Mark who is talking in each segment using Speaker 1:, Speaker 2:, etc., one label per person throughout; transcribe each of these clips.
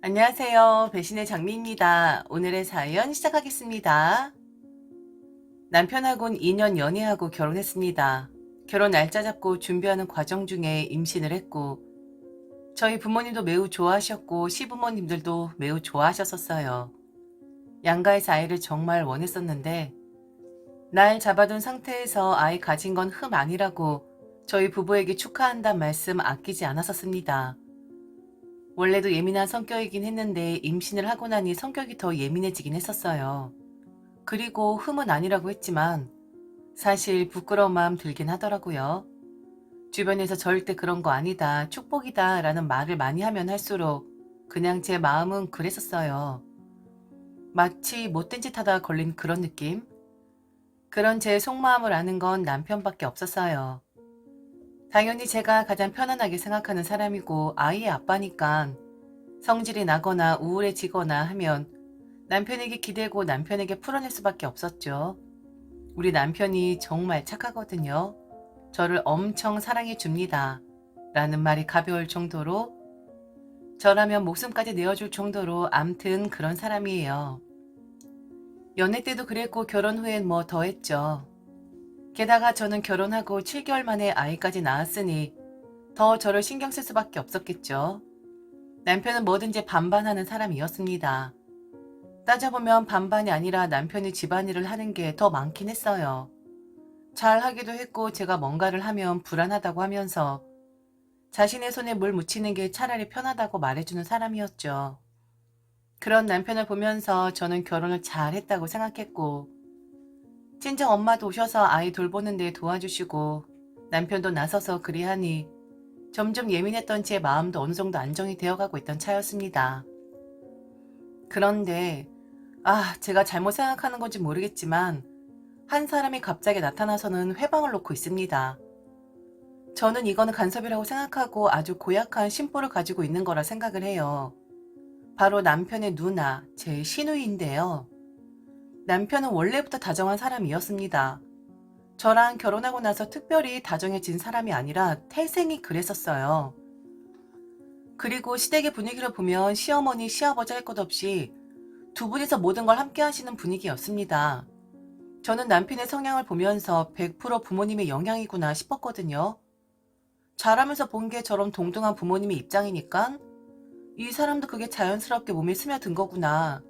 Speaker 1: 안녕하세요. 배신의 장미입니다. 오늘의 사연 시작하겠습니다. 남편하고는 2년 연애하고 결혼했습니다. 결혼 날짜 잡고 준비하는 과정 중에 임신을 했고, 저희 부모님도 매우 좋아하셨고, 시부모님들도 매우 좋아하셨었어요. 양가에서 아이를 정말 원했었는데, 날 잡아둔 상태에서 아이 가진 건 흠 아니라고 저희 부부에게 축하한단 말씀 아끼지 않았었습니다. 원래도 예민한 성격이긴 했는데 임신을 하고 나니 성격이 더 예민해지긴 했었어요. 그리고 흠은 아니라고 했지만 사실 부끄러운 마음 들긴 하더라고요. 주변에서 절대 그런 거 아니다, 축복이다 라는 말을 많이 하면 할수록 그냥 제 마음은 그랬었어요. 마치 못된 짓 하다 걸린 그런 느낌? 그런 제 속마음을 아는 건 남편밖에 없었어요. 당연히 제가 가장 편안하게 생각하는 사람이고 아이의 아빠니까 성질이 나거나 우울해지거나 하면 남편에게 기대고 남편에게 풀어낼 수밖에 없었죠. 우리 남편이 정말 착하거든요. 저를 엄청 사랑해 줍니다. 라는 말이 가벼울 정도로 저라면 목숨까지 내어줄 정도로 암튼 그런 사람이에요. 연애 때도 그랬고 결혼 후엔 뭐 더 했죠. 게다가 저는 결혼하고 7개월 만에 아이까지 낳았으니 더 저를 신경 쓸 수밖에 없었겠죠. 남편은 뭐든지 반반하는 사람이었습니다. 따져보면 반반이 아니라 남편이 집안일을 하는 게 더 많긴 했어요. 잘 하기도 했고 제가 뭔가를 하면 불안하다고 하면서 자신의 손에 물 묻히는 게 차라리 편하다고 말해주는 사람이었죠. 그런 남편을 보면서 저는 결혼을 잘 했다고 생각했고 친정 엄마도 오셔서 아이 돌보는 데 도와주시고 남편도 나서서 그리하니 점점 예민했던 제 마음도 어느 정도 안정이 되어가고 있던 차였습니다. 그런데 아 제가 잘못 생각하는 건지 모르겠지만 한 사람이 갑자기 나타나서는 회방을 놓고 있습니다. 저는 이거는 간섭이라고 생각하고 아주 고약한 심보를 가지고 있는 거라 생각을 해요. 바로 남편의 누나, 제 시누이인데요. 남편은 원래부터 다정한 사람이었습니다. 저랑 결혼하고 나서 특별히 다정해진 사람이 아니라 태생이 그랬었어요. 그리고 시댁의 분위기를 보면 시어머니, 시아버지 할 것 없이 두 분이서 모든 걸 함께 하시는 분위기였습니다. 저는 남편의 성향을 보면서 100% 부모님의 영향이구나 싶었거든요. 자라면서 본 게 저런 동등한 부모님의 입장이니까 이 사람도 그게 자연스럽게 몸에 스며든 거구나.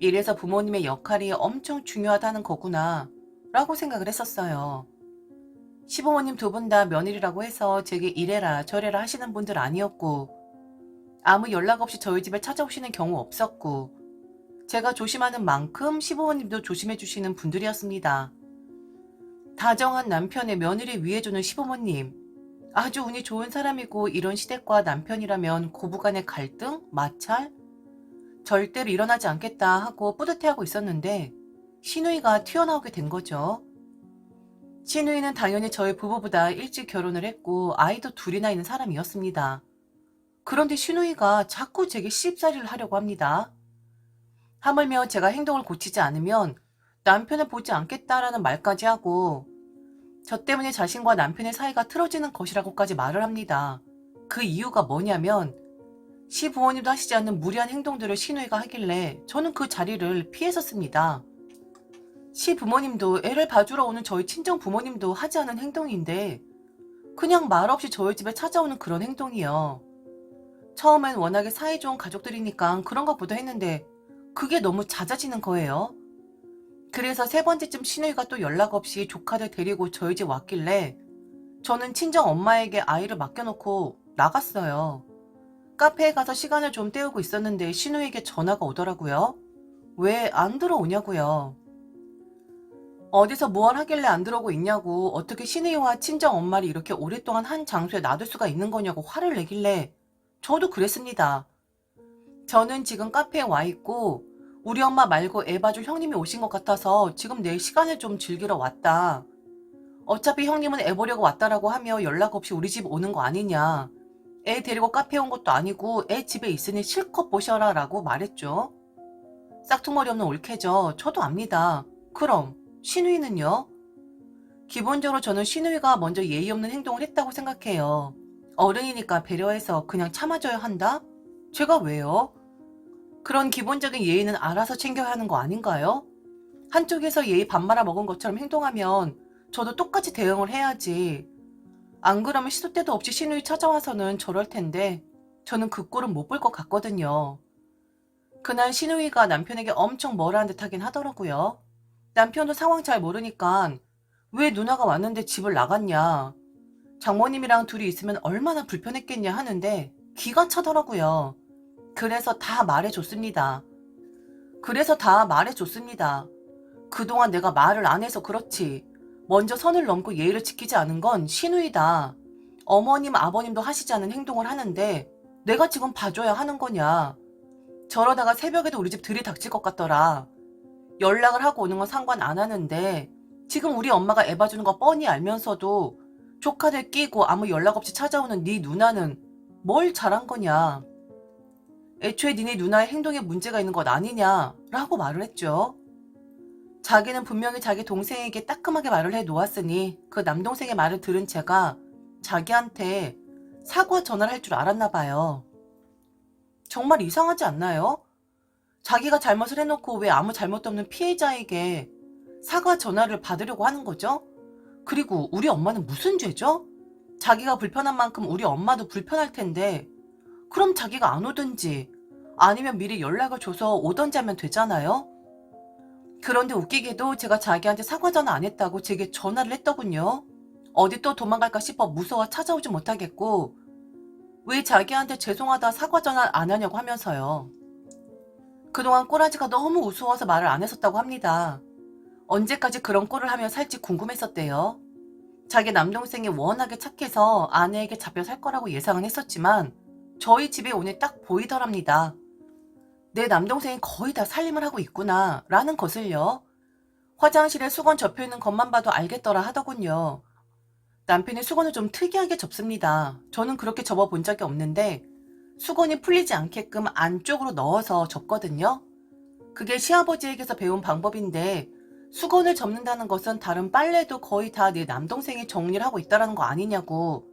Speaker 1: 이래서 부모님의 역할이 엄청 중요하다는 거구나. 라고 생각을 했었어요. 시부모님 두 분 다 며느리라고 해서 제게 이래라 저래라 하시는 분들 아니었고, 아무 연락 없이 저희 집에 찾아오시는 경우 없었고, 제가 조심하는 만큼 시부모님도 조심해 주시는 분들이었습니다. 다정한 남편의 며느리 위해주는 시부모님, 아주 운이 좋은 사람이고 이런 시댁과 남편이라면 고부간의 갈등, 마찰, 절대로 일어나지 않겠다 하고 뿌듯해하고 있었는데 신우이가 튀어나오게 된 거죠. 신우이는 당연히 저희 부부보다 일찍 결혼을 했고 아이도 둘이나 있는 사람이었습니다. 그런데 신우이가 자꾸 제게 시집살이를 하려고 합니다. 하물며 제가 행동을 고치지 않으면 남편을 보지 않겠다라는 말까지 하고 저 때문에 자신과 남편의 사이가 틀어지는 것이라고까지 말을 합니다. 그 이유가 뭐냐면 시부모님도 하시지 않는 무리한 행동들을 시누이가 하길래 저는 그 자리를 피했었습니다. 시부모님도 애를 봐주러 오는 저희 친정 부모님도 하지 않은 행동인데 그냥 말없이 저희 집에 찾아오는 그런 행동이요. 처음엔 워낙에 사이 좋은 가족들이니까 그런가 보다 했는데 그게 너무 잦아지는 거예요. 그래서 세 번째쯤 시누이가 또 연락 없이 조카들 데리고 저희 집 왔길래 저는 친정 엄마에게 아이를 맡겨놓고 나갔어요. 카페에 가서 시간을 좀 때우고 있었는데 신우에게 전화가 오더라고요. 왜 안 들어오냐고요. 어디서 무얼 하길래 안 들어오고 있냐고 어떻게 신우이와 친정 엄마를 이렇게 오랫동안 한 장소에 놔둘 수가 있는 거냐고 화를 내길래 저도 그랬습니다. 저는 지금 카페에 와 있고 우리 엄마 말고 애 봐줄 형님이 오신 것 같아서 지금 내 시간을 좀 즐기러 왔다. 어차피 형님은 애 보려고 왔다라고 하며 연락 없이 우리 집 오는 거 아니냐. 애 데리고 카페 온 것도 아니고 애 집에 있으니 실컷 보셔라 라고 말했죠. 싹퉁머리 없는 올케죠. 저도 압니다. 그럼 신우이는요? 기본적으로 저는 신우이가 먼저 예의 없는 행동을 했다고 생각해요. 어른이니까 배려해서 그냥 참아줘야 한다? 제가 왜요? 그런 기본적인 예의는 알아서 챙겨야 하는 거 아닌가요? 한쪽에서 예의 밥 말아 먹은 것처럼 행동하면 저도 똑같이 대응을 해야지. 안 그러면 시도 때도 없이 신우이 찾아와서는 저럴 텐데 저는 그 꼴은 못 볼 것 같거든요. 그날 신우이가 남편에게 엄청 뭐라는 듯 하긴 하더라고요. 남편도 상황 잘 모르니까 왜 누나가 왔는데 집을 나갔냐. 장모님이랑 둘이 있으면 얼마나 불편했겠냐 하는데 기가 차더라고요. 그래서 다 말해줬습니다. 그래서 다 말해줬습니다. 그동안 내가 말을 안 해서 그렇지. 먼저 선을 넘고 예의를 지키지 않은 건 신우이다. 어머님, 아버님도 하시지 않은 행동을 하는데 내가 지금 봐줘야 하는 거냐. 저러다가 새벽에도 우리 집 들이닥칠 것 같더라. 연락을 하고 오는 건 상관 안 하는데 지금 우리 엄마가 애 봐주는 거 뻔히 알면서도 조카들 끼고 아무 연락 없이 찾아오는 네 누나는 뭘 잘한 거냐. 애초에 니네 누나의 행동에 문제가 있는 것 아니냐 라고 말을 했죠. 자기는 분명히 자기 동생에게 따끔하게 말을 해 놓았으니 그 남동생의 말을 들은 제가 자기한테 사과 전화를 할 줄 알았나 봐요. 정말 이상하지 않나요? 자기가 잘못을 해놓고 왜 아무 잘못도 없는 피해자에게 사과 전화를 받으려고 하는 거죠? 그리고 우리 엄마는 무슨 죄죠? 자기가 불편한 만큼 우리 엄마도 불편할 텐데 그럼 자기가 안 오든지 아니면 미리 연락을 줘서 오던지 하면 되잖아요? 그런데 웃기게도 제가 자기한테 사과 전화 안 했다고 제게 전화를 했더군요. 어디 또 도망갈까 싶어 무서워 찾아오지 못하겠고 왜 자기한테 죄송하다 사과 전화 안 하냐고 하면서요. 그동안 꼬라지가 너무 우스워서 말을 안 했었다고 합니다. 언제까지 그런 꼴을 하며 살지 궁금했었대요. 자기 남동생이 워낙에 착해서 아내에게 잡혀 살 거라고 예상은 했었지만 저희 집에 오니 딱 보이더랍니다. 내 남동생이 거의 다 살림을 하고 있구나 라는 것을요. 화장실에 수건 접혀 있는 것만 봐도 알겠더라 하더군요. 남편이 수건을 좀 특이하게 접습니다. 저는 그렇게 접어 본 적이 없는데 수건이 풀리지 않게끔 안쪽으로 넣어서 접거든요. 그게 시아버지에게서 배운 방법인데 수건을 접는다는 것은 다른 빨래도 거의 다 내 남동생이 정리를 하고 있다라는 거 아니냐고.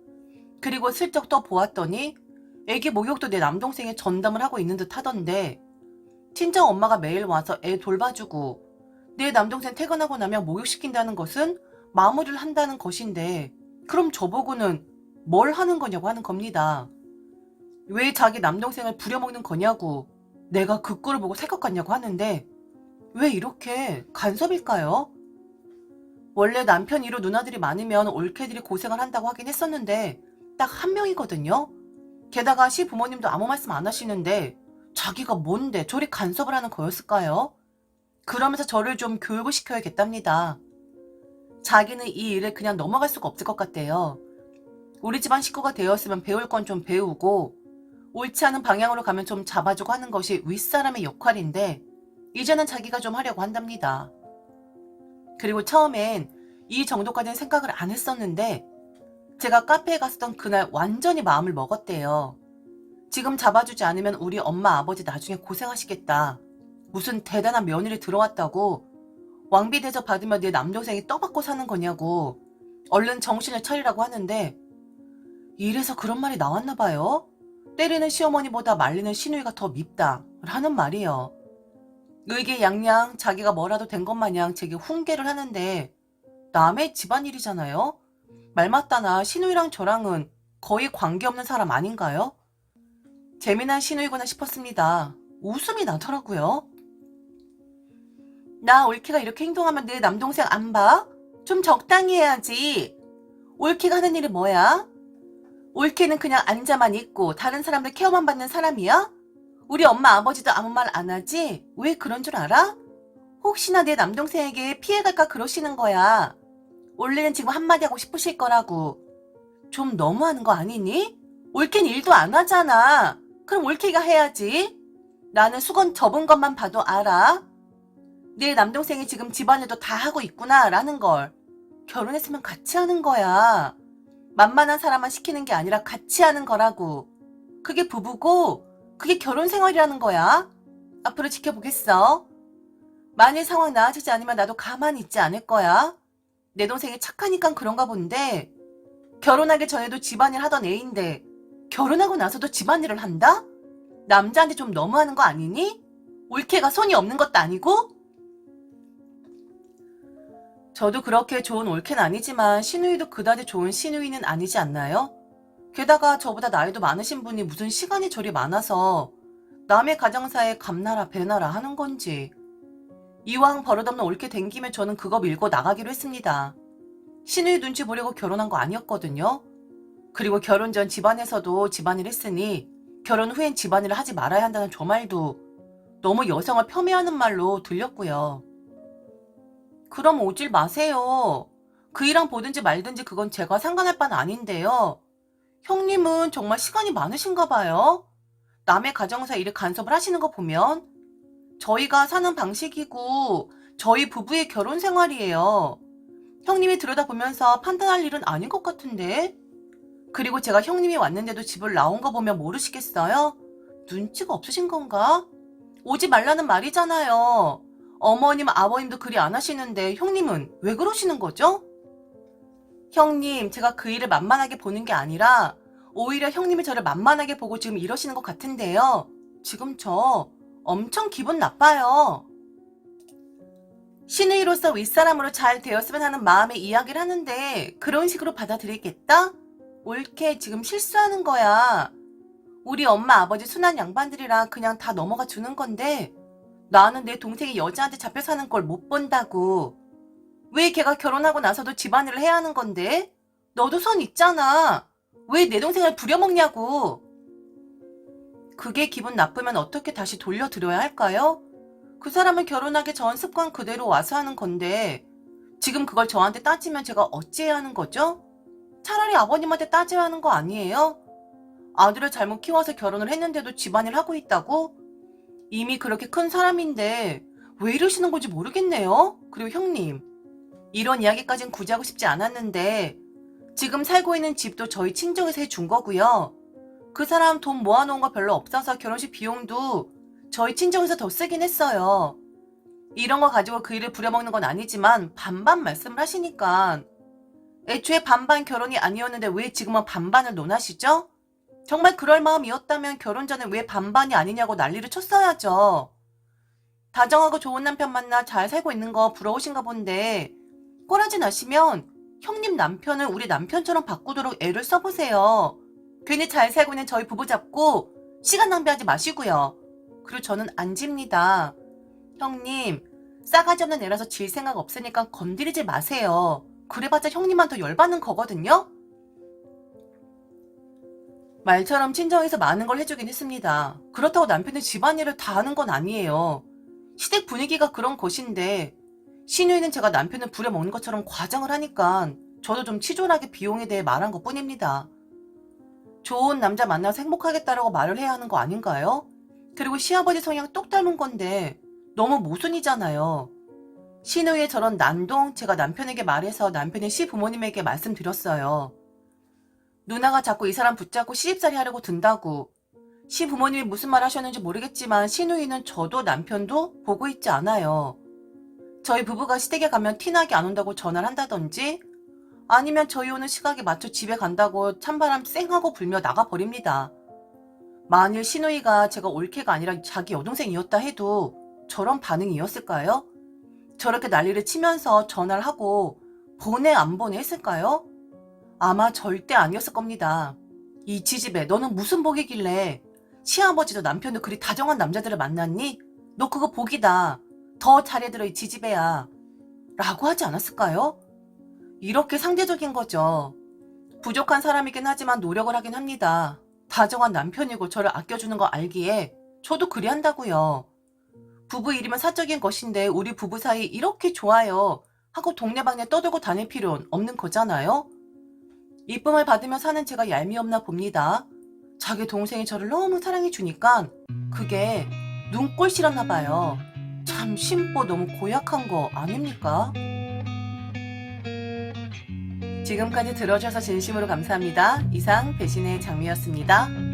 Speaker 1: 그리고 슬쩍 또 보았더니 애기 목욕도 내 남동생이 전담을 하고 있는 듯 하던데 친정 엄마가 매일 와서 애 돌봐주고 내 남동생 퇴근하고 나면 목욕시킨다는 것은 마무리를 한다는 것인데 그럼 저보고는 뭘 하는 거냐고 하는 겁니다. 왜 자기 남동생을 부려먹는 거냐고 내가 그 꼴을 보고 살것 같냐고 하는데 왜 이렇게 간섭일까요? 원래 남편 이로 누나들이 많으면 올케들이 고생을 한다고 하긴 했었는데 딱 한 명이거든요. 게다가 시 부모님도 아무 말씀 안 하시는데 자기가 뭔데 저리 간섭을 하는 거였을까요? 그러면서 저를 좀 교육을 시켜야겠답니다. 자기는 이 일을 그냥 넘어갈 수가 없을 것 같대요. 우리 집안 식구가 되었으면 배울 건 좀 배우고 옳지 않은 방향으로 가면 좀 잡아주고 하는 것이 윗사람의 역할인데 이제는 자기가 좀 하려고 한답니다. 그리고 처음엔 이 정도까지는 생각을 안 했었는데 제가 카페에 갔었던 그날 완전히 마음을 먹었대요. 지금 잡아주지 않으면 우리 엄마 아버지 나중에 고생하시겠다. 무슨 대단한 며느리 들어왔다고 왕비 대접 받으면 내 남동생이 떠받고 사는 거냐고 얼른 정신을 차리라고 하는데 이래서 그런 말이 나왔나 봐요. 때리는 시어머니보다 말리는 시누이가 더 밉다 라는 말이요. 의기양양 자기가 뭐라도 된 것 마냥 제게 훈계를 하는데 남의 집안일이잖아요. 말 맞다나 시누이랑 저랑은 거의 관계없는 사람 아닌가요? 재미난 시누이구나 싶었습니다. 웃음이 나더라고요. 나 올케가 이렇게 행동하면 내 남동생 안 봐? 좀 적당히 해야지. 올케가 하는 일이 뭐야? 올케는 그냥 앉아만 있고 다른 사람들 케어만 받는 사람이야? 우리 엄마 아버지도 아무 말 안 하지? 왜 그런 줄 알아? 혹시나 내 남동생에게 피해갈까 그러시는 거야. 원래는 지금 한마디 하고 싶으실 거라고. 좀 너무하는 거 아니니? 올케는 일도 안 하잖아. 그럼 올케가 해야지. 나는 수건 접은 것만 봐도 알아. 내 남동생이 지금 집안일도 다 하고 있구나 라는 걸. 결혼했으면 같이 하는 거야. 만만한 사람만 시키는 게 아니라 같이 하는 거라고. 그게 부부고 그게 결혼 생활이라는 거야. 앞으로 지켜보겠어. 만일 상황 나아지지 않으면 나도 가만히 있지 않을 거야. 내 동생이 착하니까 그런가 본데 결혼하기 전에도 집안일 하던 애인데 결혼하고 나서도 집안일을 한다? 남자한테 좀 너무하는 거 아니니? 올케가 손이 없는 것도 아니고? 저도 그렇게 좋은 올케는 아니지만 신우이도 그다지 좋은 신우이는 아니지 않나요? 게다가 저보다 나이도 많으신 분이 무슨 시간이 저리 많아서 남의 가정사에 감나라 배나라 하는 건지 이왕 버릇없는 올케 댕기면 저는 그거 밀고 나가기로 했습니다. 신우이 눈치 보려고 결혼한 거 아니었거든요. 그리고 결혼 전 집안에서도 집안일 했으니 결혼 후엔 집안일을 하지 말아야 한다는 저 말도 너무 여성을 폄훼하는 말로 들렸고요. 그럼 오질 마세요. 그 일랑 보든지 말든지 그건 제가 상관할 바는 아닌데요. 형님은 정말 시간이 많으신가 봐요. 남의 가정사 일에 간섭을 하시는 거 보면 저희가 사는 방식이고 저희 부부의 결혼 생활이에요. 형님이 들여다보면서 판단할 일은 아닌 것 같은데. 그리고 제가 형님이 왔는데도 집을 나온 거 보면 모르시겠어요? 눈치가 없으신 건가? 오지 말라는 말이잖아요. 어머님, 아버님도 그리 안 하시는데 형님은 왜 그러시는 거죠? 형님, 제가 그 일을 만만하게 보는 게 아니라 오히려 형님이 저를 만만하게 보고 지금 이러시는 것 같은데요. 지금 저 엄청 기분 나빠요. 신우이로서 윗사람으로 잘 되었으면 하는 마음의 이야기를 하는데 그런 식으로 받아들이겠다? 옳게 지금 실수하는 거야. 우리 엄마 아버지 순한 양반들이라 그냥 다 넘어가 주는 건데 나는 내 동생이 여자한테 잡혀 사는 걸 못 본다고. 왜 걔가 결혼하고 나서도 집안일을 해야 하는 건데? 너도 선 있잖아. 왜 내 동생을 부려먹냐고. 그게 기분 나쁘면 어떻게 다시 돌려드려야 할까요? 그 사람은 결혼하기 전 습관 그대로 와서 하는 건데 지금 그걸 저한테 따지면 제가 어찌해야 하는 거죠? 차라리 아버님한테 따져야 하는 거 아니에요? 아들을 잘못 키워서 결혼을 했는데도 집안일 하고 있다고? 이미 그렇게 큰 사람인데 왜 이러시는 건지 모르겠네요. 그리고 형님, 이런 이야기까진 굳이 하고 싶지 않았는데 지금 살고 있는 집도 저희 친정에서 해준 거고요. 그 사람 돈 모아놓은 거 별로 없어서 결혼식 비용도 저희 친정에서 더 쓰긴 했어요. 이런 거 가지고 그 일을 부려먹는 건 아니지만 반반 말씀을 하시니까 애초에 반반 결혼이 아니었는데 왜 지금은 반반을 논하시죠? 정말 그럴 마음이었다면 결혼 전에 왜 반반이 아니냐고 난리를 쳤어야죠. 다정하고 좋은 남편 만나 잘 살고 있는 거 부러우신가 본데 꼬라지 나시면 형님 남편을 우리 남편처럼 바꾸도록 애를 써보세요. 괜히 잘 살고 있는 저희 부부 잡고 시간 낭비하지 마시고요. 그리고 저는 안 집니다. 형님, 싸가지 없는 애라서 질 생각 없으니까 건드리지 마세요. 그래봤자 형님만 더 열받는 거거든요? 말처럼 친정에서 많은 걸 해주긴 했습니다. 그렇다고 남편이 집안일을 다 하는 건 아니에요. 시댁 분위기가 그런 것인데 신우이는 제가 남편을 부려먹는 것처럼 과장을 하니까 저도 좀 치졸하게 비용에 대해 말한 것 뿐입니다. 좋은 남자 만나서 행복하겠다라고 말을 해야 하는 거 아닌가요? 그리고 시아버지 성향 똑 닮은 건데 너무 모순이잖아요. 신우이의 저런 난동 제가 남편에게 말해서 남편의 시부모님에게 말씀드렸어요. 누나가 자꾸 이 사람 붙잡고 시집살이 하려고 든다고. 시부모님이 무슨 말 하셨는지 모르겠지만 신우이는 저도 남편도 보고 있지 않아요. 저희 부부가 시댁에 가면 티나게 안 온다고 전화를 한다든지 아니면 저희 오는 시각에 맞춰 집에 간다고 찬바람 쌩하고 불며 나가버립니다. 만일 신우이가 제가 올케가 아니라 자기 여동생이었다 해도 저런 반응이었을까요? 저렇게 난리를 치면서 전화를 하고 보내 안 보내 했을까요? 아마 절대 아니었을 겁니다. 이 지집에 너는 무슨 복이길래 시아버지도 남편도 그리 다정한 남자들을 만났니? 너 그거 복이다. 더 잘해들어 이 지집애야. 라고 하지 않았을까요? 이렇게 상대적인 거죠. 부족한 사람이긴 하지만 노력을 하긴 합니다. 다정한 남편이고 저를 아껴주는 거 알기에 저도 그리 한다고요. 부부 일이면 사적인 것인데 우리 부부 사이 이렇게 좋아요 하고 동네방네 떠들고 다닐 필요는 없는 거잖아요. 이쁨을 받으며 사는 제가 얄미없나 봅니다. 자기 동생이 저를 너무 사랑해 주니까 그게 눈꼴 싫었나 봐요. 참 심보 너무 고약한 거 아닙니까? 지금까지 들어주셔서 진심으로 감사합니다. 이상 배신의 장미였습니다.